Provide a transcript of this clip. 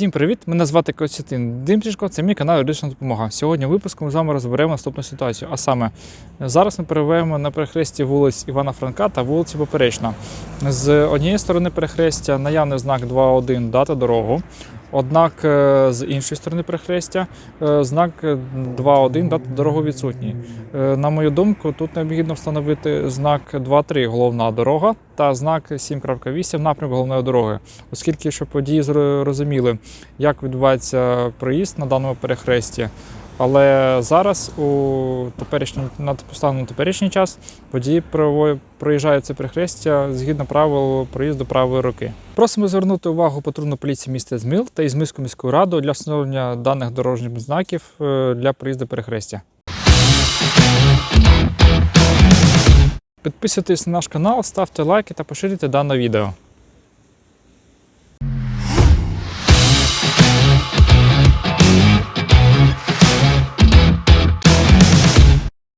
Всім привіт! Мене звати Костянтин Димчишко, це мій канал Юридична допомога. Сьогодні в випуску з вами розберемо наступну ситуацію. А саме, зараз ми перебуваємо на перехресті вулиць Івана Франка та вулиці Поперечна. З однієї сторони перехрестя наявний знак 2.1 дата дорогу. Однак е, з іншої сторони перехрестя е, знак 2.1 дата дорогу відсутній. Е, На мою думку, тут необхідно встановити знак 2.3 головна дорога та знак 7.8 напрямок головної дороги, оскільки щоб події зрозуміли, розуміли, як відбувається проїзд на даному перехресті. Але зараз у теперішній на теперішній час водії проїжджають це перехрестя згідно правил проїзду правої руки. Просимо звернути увагу патрульної поліції міста Зміл та Ізмільську міську раду для встановлення даних дорожніх знаків е, для проїзду перехрестя. Підписуйтесь на наш канал, ставте лайки та поширюйте дане відео.